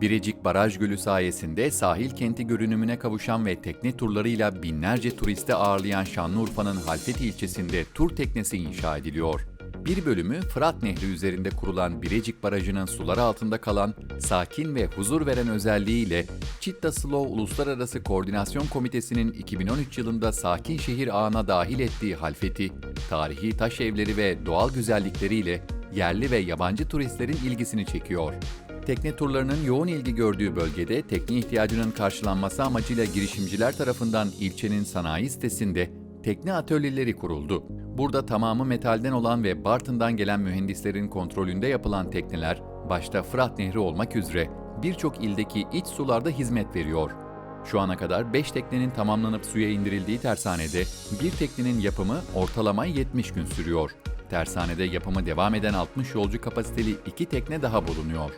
Birecik Baraj Gölü sayesinde sahil kenti görünümüne kavuşan ve tekne turlarıyla binlerce turiste ağırlayan Şanlıurfa'nın Halfeti ilçesinde tur teknesi inşa ediliyor. Bir bölümü Fırat Nehri üzerinde kurulan Birecik Barajı'nın sular altında kalan, sakin ve huzur veren özelliğiyle Çitta Slow Uluslararası Koordinasyon Komitesi'nin 2013 yılında sakin şehir ağına dahil ettiği Halfeti, tarihi taş evleri ve doğal güzellikleriyle yerli ve yabancı turistlerin ilgisini çekiyor. Tekne turlarının yoğun ilgi gördüğü bölgede tekne ihtiyacının karşılanması amacıyla girişimciler tarafından ilçenin sanayi sitesinde tekne atölyeleri kuruldu. Burada tamamı metalden olan ve Bartın'dan gelen mühendislerin kontrolünde yapılan tekneler, başta Fırat Nehri olmak üzere birçok ildeki iç sularda hizmet veriyor. Şu ana kadar 5 teknenin tamamlanıp suya indirildiği tersanede bir teknenin yapımı ortalama 70 gün sürüyor. Tersanede yapımı devam eden 60 yolcu kapasiteli iki tekne daha bulunuyor.